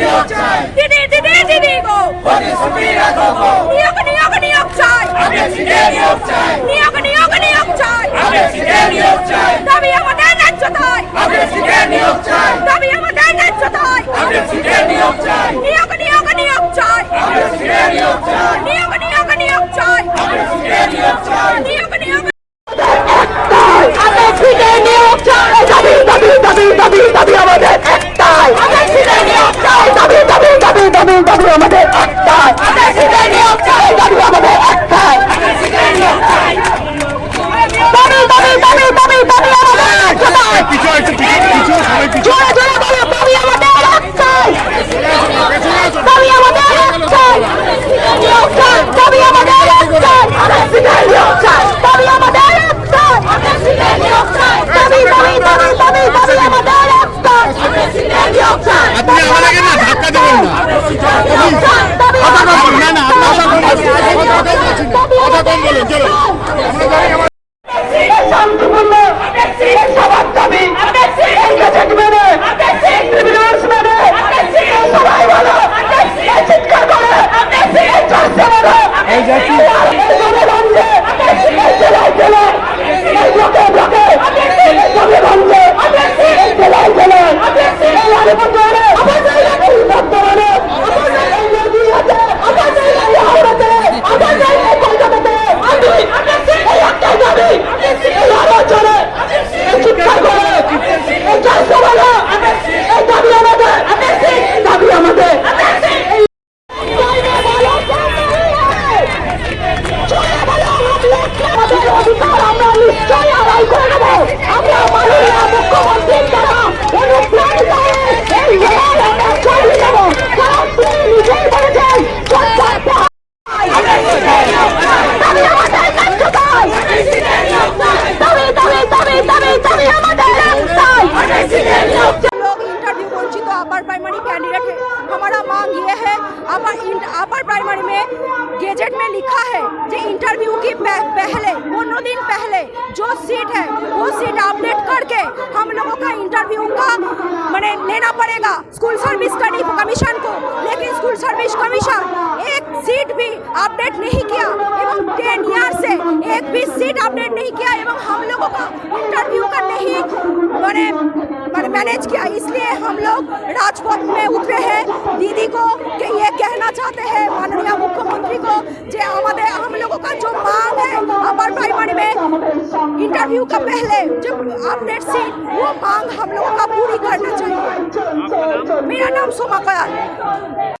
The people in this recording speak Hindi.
Didi, Didi, Didi, go! What is Supira Gogo? Come on! এই যাচ্ছি Caralho! लेना पड़ेगा। स्कूल सर्विस कमीशन को। लेकिन स्कूल सर्विस कमीशन, एक सीट भी अपडेट नहीं किया एवं टेन ईयर से एक भी सीट अपडेट नहीं किया एवं हम लोगों का इंटरव्यू का नहीं मैंने मैनेज किया। इसलिए हम लोग राजपथ में उतरे इंटरव्यू का पहले जब अपडेट से वो मांग हम लोगों का पूरी करना चाहिए। मेरा नाम सोमा कयाल।